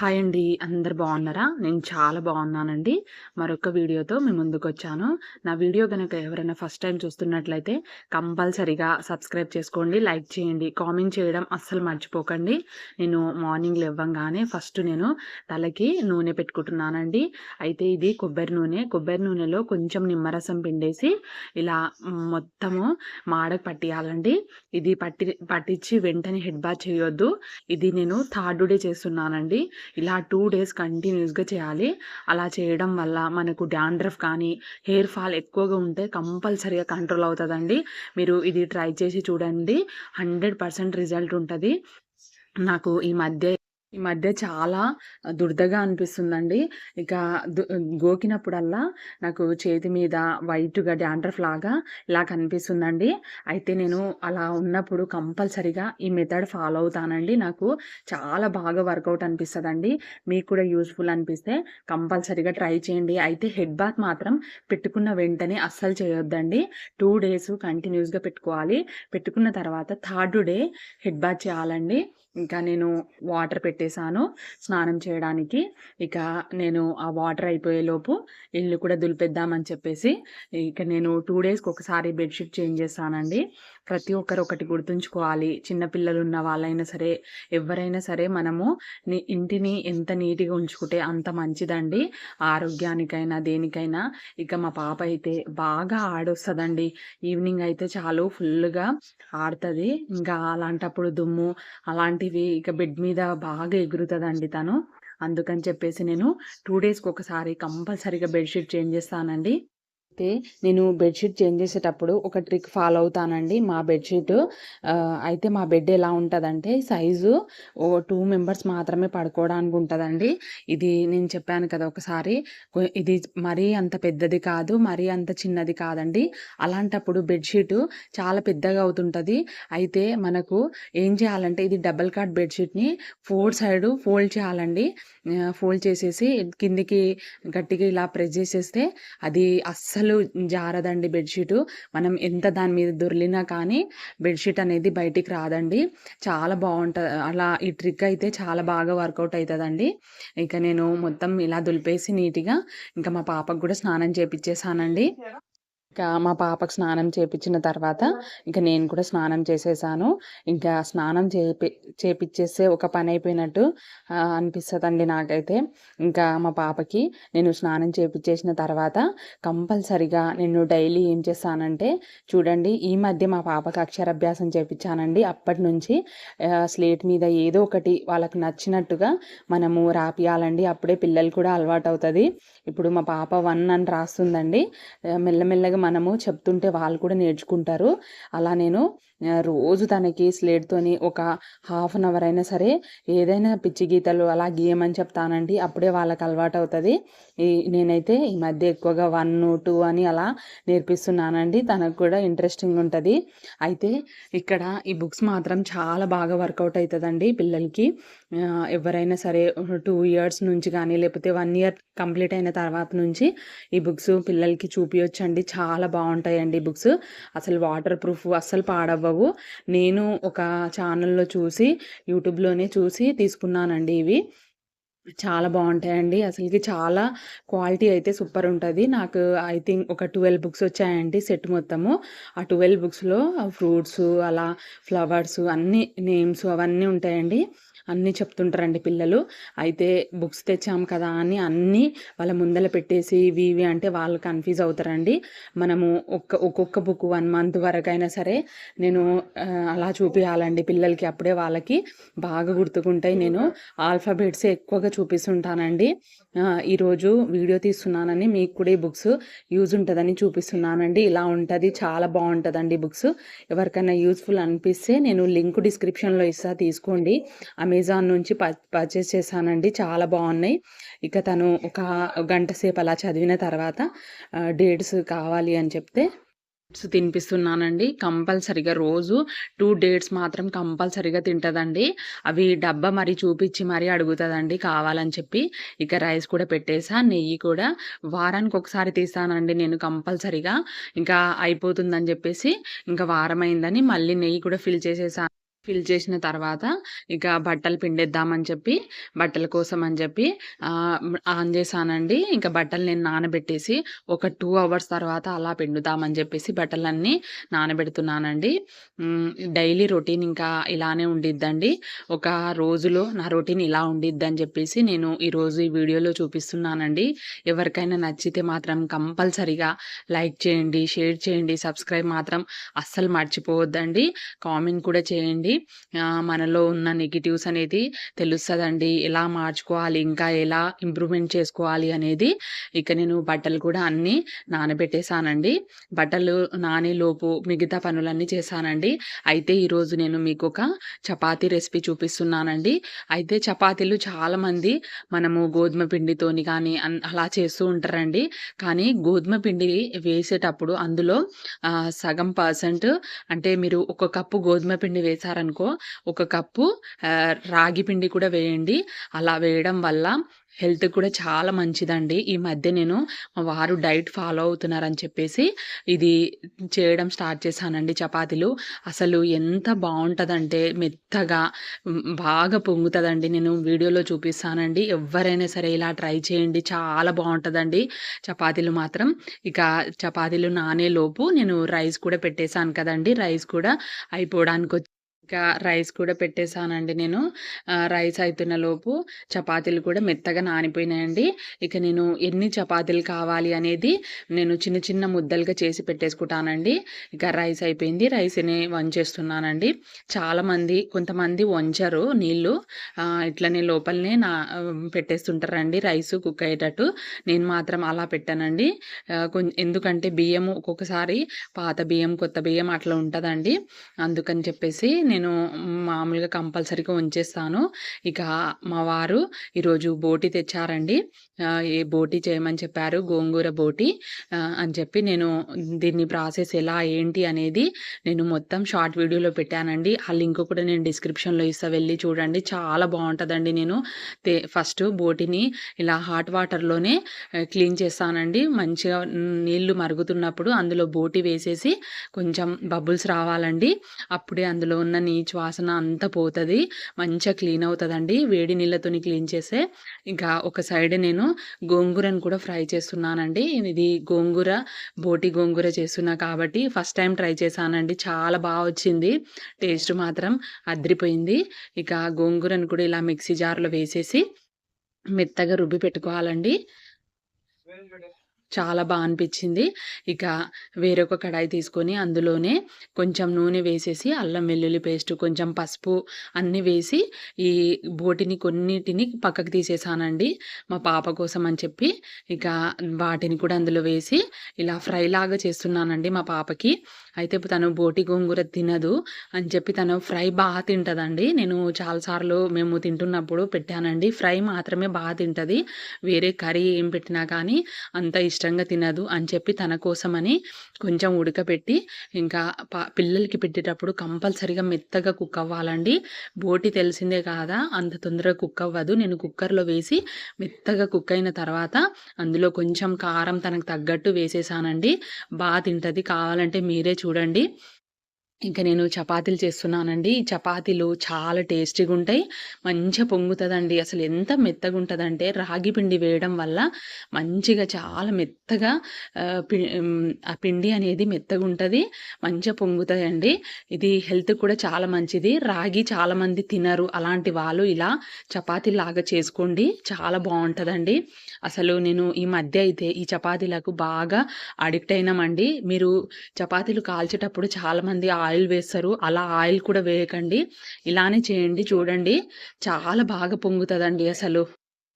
Hi అండి. అందరు బాగున్నారా? నేను చాలా బాగున్నానండి. మరొక వీడియోతో మీ ముందుకొచ్చాను. నా వీడియో గనక ఎవరైనా ఫస్ట్ టైం చూస్తున్నట్లయితే కంపల్సరీగా సబ్స్క్రైబ్ చేసుకోండి, లైక్ చేయండి, కామెంట్ చేయడం అస్సలు మర్చిపోకండి. నేను మార్నింగ్ లెవ్వంగానే ఫస్ట్ నేను తలకి నూనె పెట్టుకుంటున్నానండి. అయితే ఇది కొబ్బరి నూనె. కొబ్బరి నూనెలో కొంచెం నిమ్మరసం పిండేసి ఇలా మొత్తము మాడకు పట్టియాలండి. ఇది పట్టి పట్టించి వెంటనే హెడ్ బాత్ చేయొద్దు. ఇది నేను థర్డ్ డే చేస్తున్నానండి. ఇలా టూ డేస్ కంటిన్యూస్గా చేయాలి. అలా చేయడం వల్ల మనకు డాండ్రఫ్ కానీ హెయిర్ ఫాల్ ఎక్కువగా ఉంటే కంపల్సరీగా కంట్రోల్ అవుతుందండి. మీరు ఇది ట్రై చేసి చూడండి. హండ్రెడ్ పర్సెంట్ రిజల్ట్ ఉంటుంది. నాకు ఈ మధ్య ఈ మధ్య చాలా దుర్దగా అనిపిస్తుందండి. ఇక గోకినప్పుడల్లా నాకు చేతి మీద వైట్‌గా డాండ్రఫ్ లాగా ఇలా కనిపిస్తుందండి. అయితే నేను అలా ఉన్నప్పుడు కంపల్సరీగా ఈ మెథడ్ ఫాలో అవుతానండి. నాకు చాలా బాగా వర్కౌట్ అనిపిస్తుందండి మీకు కూడా యూస్ఫుల్ అనిపిస్తే కంపల్సరీగా ట్రై చేయండి. అయితే హెడ్ బాత్ మాత్రం పెట్టుకున్న వెంటనే అస్సలు చేయొద్దండి. టూ డేస్ కంటిన్యూస్‌గా పెట్టుకోవాలి. పెట్టుకున్న తర్వాత థర్డ్ డే హెడ్ బాత్ చేయాలండి. ఇంకా నేను వాటర్ పెట్టేసాను స్నానం చేయడానికి. ఇక నేను ఆ వాటర్ అయిపోయేలోపు ఇల్లు కూడా దులిపేద్దామని చెప్పేసి ఇక నేను టూ డేస్‌కి ఒకసారి బెడ్‌షీట్ చేంజ్ చేస్తానండి. ప్రతి ఒక్కరు ఒకటి గుర్తుంచుకోవాలి. చిన్నపిల్లలు ఉన్న వాళ్ళైనా సరే, ఎవరైనా సరే మనము ఇంటిని ఎంత నీట్‌గా ఉంచుకుంటే అంత మంచిదండి. ఆరోగ్యానికైనా, దేనికైనా. ఇక మా పాప అయితే బాగా ఆడొస్తుందండి ఈవినింగ్ అయితే చాలు ఫుల్‌గా ఆడుతుంది ఇంకా అలాంటప్పుడు దుమ్ము అలాంటివి ఇక బెడ్ మీద బాగా ఎగురుతుందండి తను. అందుకని చెప్పేసి నేను టూ డేస్‌కి ఒకసారి కంపల్సరీగా బెడ్‌షీట్ చేంజ్ చేస్తానండి. అయితే నేను బెడ్‌షీట్ చేంజ్ చేసేటప్పుడు ఒక ట్రిక్ ఫాలో అవుతానండి. మా బెడ్‌షీట్ అయితే మా బెడ్ ఎలా ఉంటుందంటే సైజు ఓ టూ మెంబర్స్ మాత్రమే పడుకోవడానికి ఉంటుందండి ఇది నేను చెప్పాను కదా! ఒకసారి ఇది మరీ అంత పెద్దది కాదు. మరీ అంత చిన్నది కాదండి. అలాంటప్పుడు బెడ్‌షీట్ చాలా పెద్దగా అవుతుంటుంది అయితే మనకు ఏం చేయాలంటే ఇది డబల్ కాట్ బెడ్‌షీట్‌ని ఫోర్ సైడ్ ఫోల్డ్ చేయాలండి. ఫోల్డ్ చేసేసి కిందికి గట్టిగా ఇలా ప్రెస్ చేసేస్తే అది అస్సలు జారదండి బెడ్షీట్ మనం ఎంత దాని మీద దొర్లినా కానీ బెడ్‌షీట్ అనేది బయటికి రాదండి. చాలా బాగుంటుంది అలా ఈ ట్రిక్ అయితే చాలా బాగా వర్కౌట్ అవుతుందండి ఇక నేను మొత్తం ఇలా దులిపేసి నీట్‌గా ఇంకా మా పాపకు కూడా స్నానం చేపిచ్చేసానండి. ఇక మా పాపకు స్నానం చేపిచ్చిన తర్వాత ఇంక నేను కూడా స్నానం చేసేసాను. ఇంకా స్నానం చేపి చేపిచ్చేస్తే ఒక పని అయిపోయినట్టు అనిపిస్తదండి నాకైతే. ఇంకా మా పాపకి నేను స్నానం చేపిచ్చేసిన తర్వాత కంపల్సరీగా నేను డైలీ ఏం చేస్తానంటే చూడండి ఈ మధ్య మా పాపకి అక్షరాభ్యాసం చేపిచ్చానండి. అప్పటినుంచి ఆహ్, స్లేట్ మీద ఏదో ఒకటి వాళ్ళకి నచ్చినట్టుగా మనము రాపియాలండి. అప్పుడే పిల్లలు కూడా అలవాటవుతది. ఇప్పుడు మా పాప 1 అని రాస్తుందండి. మెల్లమెల్లగా మనము చెప్తుంటే వాళ్ళు కూడా నేర్చుకుంటారు. అలా నేను రోజు తనకి స్లేట్‌తోని ఒక హాఫ్ అన్ అవర్ అయినా సరే ఏదైనా పిచ్చి గీతలు అలా గీయమని చెప్తానండి. అప్పుడే వాళ్ళకి అలవాటు ఈ నేనైతే ఈ మధ్య ఎక్కువగా 1, 2 అని అలా నేర్పిస్తున్నానండి. తనకు కూడా ఇంట్రెస్టింగ్ ఉంటుంది అయితే ఇక్కడ ఈ బుక్స్ మాత్రం చాలా బాగా వర్కౌట్ అవుతుందండి పిల్లలకి. ఎవరైనా సరే టూ ఇయర్స్ నుంచి కానీ లేకపోతే వన్ ఇయర్ కంప్లీట్ అయిన తర్వాత నుంచి ఈ బుక్స్ పిల్లలకి చూపించండి చాలా బాగుంటాయండి బుక్స్. అసలు వాటర్ ప్రూఫ్ అస్సలు పాడవ్వవు. నేను ఒక ఛానల్‌లో చూసి యూట్యూబ్‌లోనే చూసి తీసుకున్నానండి ఇవి. చాలా బాగుంటాయండి అసలుకి చాలా క్వాలిటీ అయితే సూపర్ ఉంటుంది నాకు ఐ థింక్ ఒక 12 బుక్స్ వచ్చాయండి సెట్ మొత్తము. ఆ 12 బుక్స్‌లో ఫ్రూట్స్ అలా ఫ్లవర్స్ అన్నీ నేమ్స్ అవన్నీ ఉంటాయండి. అన్నీ చెప్తుంటారండి పిల్లలు. అయితే బుక్స్ తెచ్చాము కదా! అని అన్నీ వాళ్ళ ముందల పెట్టేసి ఇవి ఇవి అంటే వాళ్ళు కన్‌ఫ్యూజ్ అవుతారండి. మనము ఒక్క ఒక్కొక్క బుక్ వన్ మంత్ వరకైనా సరే నేను అలా చూపించాలండి పిల్లలకి. అప్పుడే వాళ్ళకి బాగా గుర్తుకుంటాయి. నేను ఆల్ఫాబెట్సే ఎక్కువగా చూపిస్తుంటానండి. ఈరోజు వీడియో తీస్తున్నానని మీకు కూడా ఈ బుక్స్ యూజ్ ఉంటుందని చూపిస్తున్నానండి. ఇలా ఉంటుంది చాలా బాగుంటుందండి బుక్స్. ఎవరికైనా యూజ్‌ఫుల్ అనిపిస్తే నేను లింక్ డిస్క్రిప్షన్‌లో ఇస్తా తీసుకోండి. అమెజాన్ నుంచి పర్చేస్ చేశానండి. చాలా బాగున్నాయి ఇక తను ఒక గంట సేపు అలా చదివిన తర్వాత డేట్స్ కావాలి అని చెప్తే డేట్స్ తినిపిస్తున్నానండి. కంపల్సరీగా రోజు టూ డేట్స్ మాత్రం కంపల్సరీగా తింటుందండి అవి డబ్బా మరి చూపించి మరీ అడుగుతుందండి కావాలని చెప్పి. ఇక రైస్ కూడా పెట్టేసా. నెయ్యి కూడా వారానికి ఒకసారి తీస్తానండి నేను కంపల్సరీగా. ఇంకా అయిపోతుందని చెప్పేసి ఇంకా వారం అయిందని మళ్ళీ నెయ్యి కూడా ఫిల్ చేసేసాను ఫిల్ చేసిన తర్వాత ఇక బట్టలు పిండేద్దామని చెప్పి బట్టల కోసం అని చెప్పి ఆన్ చేశానండి. ఇంకా బట్టలు నేను నానబెట్టేసి ఒక టూ అవర్స్ తర్వాత అలా పిండుదామని చెప్పేసి బట్టలన్నీ నానబెడుతున్నానండి. డైలీ రొటీన్ ఇంకా ఇలానే ఉండిద్దండి. ఒక రోజులో నా రొటీన్ ఇలా ఉండిద్దని చెప్పేసి నేను ఈరోజు ఈ వీడియోలో చూపిస్తున్నానండి. ఎవరికైనా నచ్చితే మాత్రం కంపల్సరిగా లైక్ చేయండి షేర్ చేయండి సబ్స్క్రైబ్ మాత్రం అస్సలు మర్చిపోవద్దండి. కామెంట్ కూడా చేయండి. మనలో ఉన్న నెగిటివ్స్ అనేది తెలుస్తుందండి. ఎలా మార్చుకోవాలి ఇంకా ఎలా ఇంప్రూవ్మెంట్ చేసుకోవాలి అనేది ఇక నేను బట్టలు కూడా అన్నీ నానబెట్టేశానండి. బట్టలు నానేలోపు మిగతా పనులన్నీ చేశానండి. అయితే ఈరోజు నేను మీకు ఒక చపాతీ రెసిపీ చూపిస్తున్నానండి. అయితే చపాతీలు చాలామంది మనము గోధుమ పిండితోని కానీ అలా చేస్తూ ఉంటారండి. కానీ గోధుమ పిండి వేసేటప్పుడు అందులో సగం పర్సెంట్ అంటే మీరు ఒక కప్పు గోధుమ పిండి వేశారనుకో ఒక కప్పు రాగి పిండి కూడా వేయండి. అలా వేయడం వల్ల హెల్త్ కూడా చాలా మంచిదండి. ఈ మధ్య నేను మా వారు డైట్ ఫాలో అవుతున్నారని చెప్పేసి ఇది చేయడం స్టార్ట్ చేశానండి చపాతీలు. అసలు ఎంత బాగుంటుందంటే మెత్తగా బాగా పొంగుతుందండి. నేను వీడియోలో చూపిస్తానండి. ఎవరైనా సరే ఇలా ట్రై చేయండి. చాలా బాగుంటుందండి చపాతీలు మాత్రం. ఇక చపాతీలు నానే లోపు నేను రైస్ కూడా పెట్టేశాను కదండి. రైస్ కూడా అయిపోవడానికి ఇంకా రైస్ కూడా పెట్టేశానండి నేను. రైస్ అవుతున్న లోపు చపాతీలు కూడా మెత్తగా నానిపోయినాయండి. ఇక నేను ఎన్ని చపాతీలు కావాలి అనేది నేను చిన్న చిన్న ముద్దలుగా చేసి పెట్టేసుకుంటానండి. ఇక రైస్ అయిపోయింది. రైస్ని వంచేస్తున్నానండి. చాలామంది కొంతమంది వంచరు నీళ్ళు. ఇట్లనే లోపలనే నా పెట్టేస్తుంటారండి రైస్ కుక్ అయ్యేటట్టు. నేను మాత్రం అలా పెట్టానండి. ఎందుకంటే బియ్యం ఒక్కొక్కసారి పాత బియ్యం కొత్త బియ్యం అట్లా ఉంటుందండి. అందుకని చెప్పేసి నేను నేను మామూలుగా కంపల్సరీగా ఉంచేస్తాను. ఇక మా వారు ఈరోజు బోటి తెచ్చారండి. ఏ బోటి చేయమని చెప్పారు గోంగూర బోటి. అని చెప్పి నేను దీన్ని ప్రాసెస్ ఎలా ఏంటి అనేది నేను మొత్తం షార్ట్ వీడియోలో పెట్టానండి. ఆ లింక్ కూడా నేను డిస్క్రిప్షన్లో ఇస్తా వెళ్ళి చూడండి. చాలా బాగుంటుందండి నేను. ఫస్ట్ బోటిని ఇలా హాట్ వాటర్లోనే క్లీన్ చేస్తానండి. మంచిగా నీళ్ళు మరుగుతున్నప్పుడు అందులో బోటి వేసేసి కొంచెం బబుల్స్ రావాలండి. అప్పుడే అందులో ఉన్న నీచు వాసన అంతా పోతుంది. మంచిగా క్లీన్ అవుతుందండి. వేడి నీళ్ళతోని క్లీన్ చేస్తే ఇంకా ఒక సైడ్ నేను గోంగూరను కూడా ఫ్రై చేస్తున్నానండి. ఇది గోంగూర బోటి గోంగూర చేస్తున్నా కాబట్టి ఫస్ట్ టైం ట్రై చేశానండి. చాలా బాగా వచ్చింది. టేస్ట్ మాత్రం అద్రిపోయింది. ఇక గోంగూరను కూడా ఇలా మిక్సీ జార్లో వేసేసి మెత్తగా రుబ్బి పెట్టుకోవాలండి. చాలా బాగా అనిపించింది. ఇక వేరొక కడాయి తీసుకొని అందులోనే కొంచెం నూనె వేసేసి అల్లం వెల్లుల్లి పేస్ట్ కొంచెం పసుపు అన్నీ వేసి ఈ బోటిని కొన్నిటిని పక్కకు తీసేసానండి. మా పాప కోసం అని చెప్పి ఇక వాటిని కూడా అందులో వేసి ఇలా ఫ్రై లాగా చేస్తున్నానండి మా పాపకి. అయితే తను బోటి గోంగూర తినదు అని చెప్పి తను ఫ్రై బాగా తింటుందండి. నేను చాలాసార్లు మేము తింటున్నప్పుడు పెట్టానండి. ఫ్రై మాత్రమే బాగా తింటుంది. వేరే కర్రీ ఏం పెట్టినా కానీ అంత ఇష్టంగా తినదు అని చెప్పి తన కోసమని కొంచెం ఉడకపెట్టి ఇంకా పిల్లలకి పెట్టేటప్పుడు కంపల్సరిగా మెత్తగా కుక్ అవ్వాలండి. బోటి తెలిసిందే కాదా అంత తొందరగా కుక్ అవ్వదు. నేను కుక్కర్లో వేసి మెత్తగా కుక్ అయిన తర్వాత అందులో కొంచెం కారం తనకు తగ్గట్టు వేసేసానండి. బాగా తింటుంది. కావాలంటే మీరే చూడండి. ఇంకా నేను చపాతీలు చేస్తున్నానండి. ఈ చపాతీలు చాలా టేస్టీగా ఉంటాయి మంచిగా పొంగుతుందండి. అసలు ఎంత మెత్తగా ఉంటుందంటే రాగి పిండి వేయడం వల్ల మంచిగా చాలా మెత్తగా ఆ పిండి అనేది మెత్తగా ఉంటుంది మంచిగా పొంగుతాయండి. ఇది హెల్త్ కూడా చాలా మంచిది. రాగి చాలామంది తినరు. అలాంటి వాళ్ళు ఇలా చపాతీ లాగా చేసుకోండి. చాలా బాగుంటుందండి. అసలు నేను ఈ మధ్య అయితే ఈ చపాతీలకు బాగా అడిక్ట్ అయినామండి. మీరు చపాతీలు కాల్చేటప్పుడు చాలామంది ఆయిల్ వేస్తారు. అలా ఆయిల్ కూడా వేయకండి. ఇలానే చేయండి. చూడండి. చాలా బాగా పొంగుతుందండి అసలు.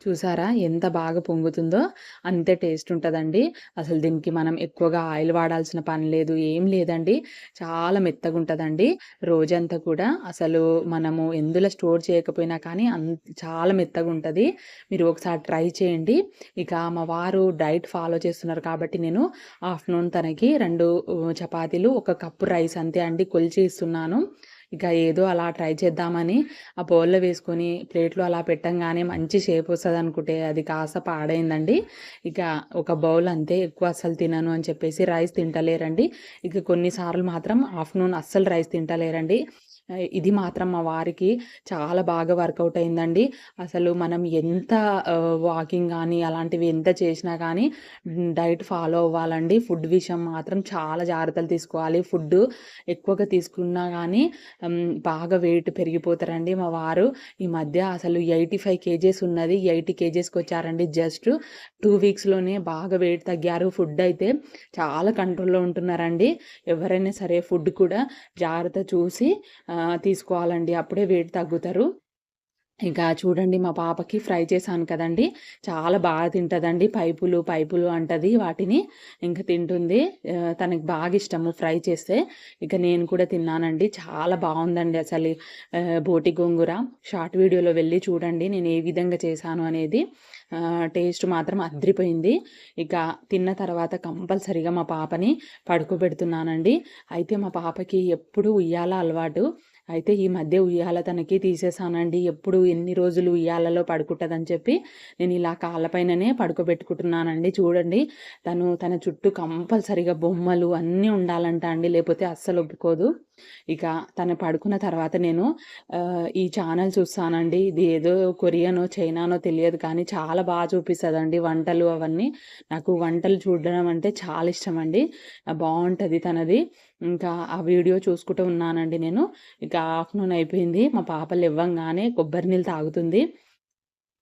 చూసారా? ఎంత బాగా పొంగుతుందో. అంతే టేస్ట్ ఉంటుందండి. అసలు దీనికి మనం ఎక్కువగా ఆయిల్ వాడాల్సిన పని లేదు ఏం లేదండి. చాలా మెత్తగా ఉంటుందండి రోజంతా కూడా అసలు మనము ఎందులో స్టోర్ చేయకపోయినా కానీ అంత చాలా మెత్తగా ఉంటుంది మీరు ఒకసారి ట్రై చేయండి. ఇక మా వారు డైట్ ఫాలో చేస్తున్నారు కాబట్టి నేను ఆఫ్టర్నూన్ తనకి రెండు చపాతీలు ఒక కప్పు రైస్ అంతే అండి. కొలిచి ఇస్తున్నాను. ఇక ఏదో అలా ట్రై చేద్దామని ఆ బౌల్లో వేసుకొని ప్లేట్లో అలా పెట్టంగానే మంచి షేప్ వస్తుంది అనుకుంటే అది కాస్త పాడైందండి. ఇక ఒక బౌల్ అంతే ఎక్కువ అస్సలు తినను అని చెప్పేసి రైస్ తింటలేరండి. ఇక కొన్నిసార్లు మాత్రం ఆఫ్టర్నూన్ అస్సలు రైస్ తింటలేరండి. ఇది మాత్రం మా వారికి చాలా బాగా వర్కౌట్ అయిందండి. అసలు మనం ఎంత వాకింగ్ కానీ అలాంటివి ఎంత చేసినా కానీ డైట్ ఫాలో అవ్వాలండి. ఫుడ్ విషయం మాత్రం చాలా జాగ్రత్తలు తీసుకోవాలి. ఫుడ్డు ఎక్కువగా తీసుకున్నా కానీ బాగా వెయిట్ పెరిగిపోతారండి. మా వారు ఈ మధ్య అసలు 85 కేజీస్ ఉన్నది ఎయిటీ కేజెస్కి వచ్చారండి జస్ట్ టూ వీక్స్‌లోనే బాగా వెయిట్ తగ్గారు. ఫుడ్ అయితే చాలా కంట్రోల్‌లో ఉంటున్నారండి. ఎవరైనా సరే ఫుడ్ కూడా జాగ్రత్త చూసి తీసుకోవాలండి. అప్పుడే వెయిట్ తగ్గుతారు. ఇంకా చూడండి మా పాపకి ఫ్రై చేశాను కదండీ! చాలా బాగా తింటదండి. పైపులు, పైపులు అంటది వాటిని. ఇంకా తింటుంది. తనకి బాగా ఇష్టము ఫ్రై చేస్తే. ఇక నేను కూడా తిన్నానండి. చాలా బాగుందండి అసలు. బోటి గోంగూర షార్ట్ వీడియోలో వెళ్ళి చూడండి నేను ఏ విధంగా చేశాను అనేది. టేస్ట్ మాత్రం అద్రిపోయింది. ఇక తిన్న తర్వాత కంపల్సరీగా మా పాపని పడుకోబెడుతున్నానండి. అయితే మా పాపకి ఎప్పుడు ఉయ్యాల అలవాటు. అయితే ఈ మధ్య ఉయ్యాల తనకి తీసేసానండి. ఎప్పుడు ఎన్ని రోజులు ఉయ్యాలలో పడుకుంటుందని చెప్పి నేను ఇలా కాళ్ళపైననే పడుకోబెట్టుకుంటున్నానండి. చూడండి తను తన చుట్టూ కంపల్సరీగా బొమ్మలు అన్నీ ఉండాలంట అండి. లేకపోతే అస్సలు ఒప్పుకోదు. ఇక తను పడుకున్న తర్వాత నేను ఈ ఛానల్ చూస్తానండి. ఇది ఏదో కొరియనో, చైనానో తెలియదు కానీ చాలా బాగా చూపిస్తుందండి వంటలు అవన్నీ. నాకు వంటలు చూడడం అంటే చాలా ఇష్టం అండి బాగుంటుంది తనది. ఇంకా ఆ వీడియో చూసుకుంటూ ఉన్నానండి నేను. ఇక ఆఫ్టర్‌నూన్ అయిపోయింది. మా పాపలు ఇవ్వంగానే కొబ్బరి నీళ్ళు తాగుతుంది.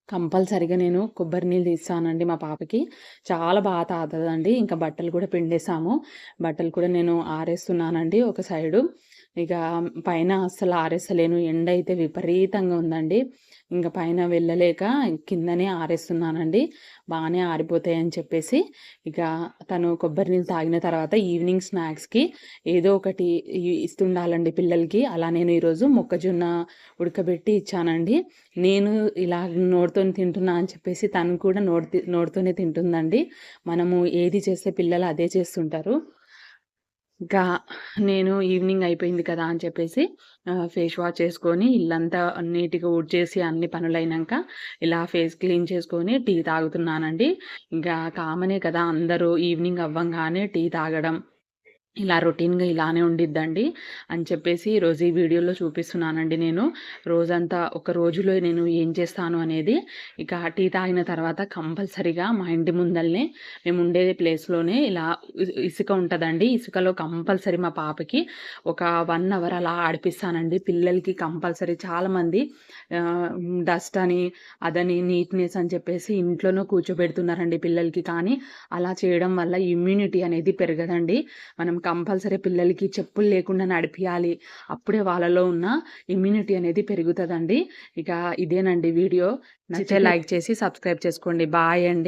కంపల్సరీగా నేను కొబ్బరి నీళ్ళు తీస్తానండి మా పాపకి. చాలా బాగా తాగుతుందండి ఇంకా బట్టలు కూడా పిండేసాము. బట్టలు కూడా నేను ఆరేస్తున్నానండి ఒక సైడు. ఇక పైన అస్సలు ఆరేస్తలేను. ఎండ అయితే విపరీతంగా ఉందండి. ఇంకా పైన వెళ్ళలేక కిందనే ఆరేస్తున్నానండి. బాగానే ఆరిపోతాయని చెప్పేసి. ఇక తను కొబ్బరి నీళ్ళు తాగిన తర్వాత ఈవినింగ్ స్నాక్స్‌కి ఏదో ఒకటి ఇస్తుండాలండి పిల్లలకి. అలా నేను ఈరోజు మొక్కజొన్న ఉడకబెట్టి ఇచ్చానండి. నేను ఇలా నోటితోని తింటున్నా అని చెప్పేసి తను కూడా నోటి నోటితోనే తింటుందండి. మనము ఏది చేస్తే పిల్లలు అదే చేస్తుంటారు. ఇంకా నేను ఈవినింగ్ అయిపోయింది కదా అని చెప్పేసి ఫేస్ వాష్ చేసుకొని ఇల్లంతా నీట్‌గా ఊడ్చేసి అన్ని పనులైనాక ఇలా ఫేస్ క్లీన్ చేసుకొని టీ తాగుతున్నానండి. ఇంకా కామనే కదా! అందరూ ఈవినింగ్ అవ్వంగానే టీ తాగడం. ఇలా రొటీన్‌గా ఇలానే ఉండిద్దండి. అని చెప్పేసి ఈరోజు ఈ వీడియోలో చూపిస్తున్నానండి నేను. రోజంతా ఒక రోజులో నేను ఏం చేస్తాను అనేది. ఇక టీ తాగిన తర్వాత కంపల్సరీగా మా ఇంటి ముందల్నే మేము ఉండే ప్లేస్‌లోనే ఇలా ఇసుక ఉంటుందండి ఇసుకలో కంపల్సరీ మా పాపకి ఒక వన్ అవర్ అలా ఆడిపిస్తానండి. పిల్లలకి కంపల్సరీ చాలామంది డస్ట్ అని, అదని, నీట్‌నెస్ అని చెప్పేసి ఇంట్లోనే కూర్చోబెడుతున్నారండి పిల్లలకి. కానీ అలా చేయడం వల్ల ఇమ్యూనిటీ అనేది పెరగదండి. మనం కంపల్సరీ పిల్లలకి చెప్పులు లేకుండా నడిపియాలి. అప్పుడే వాళ్ళలో ఉన్న ఇమ్యూనిటీ అనేది పెరుగుతదండి. ఇక ఇదేనండి వీడియో. నచ్చితే లైక్ చేసి సబ్స్క్రైబ్ చేసుకోండి. బాయ్ అండి.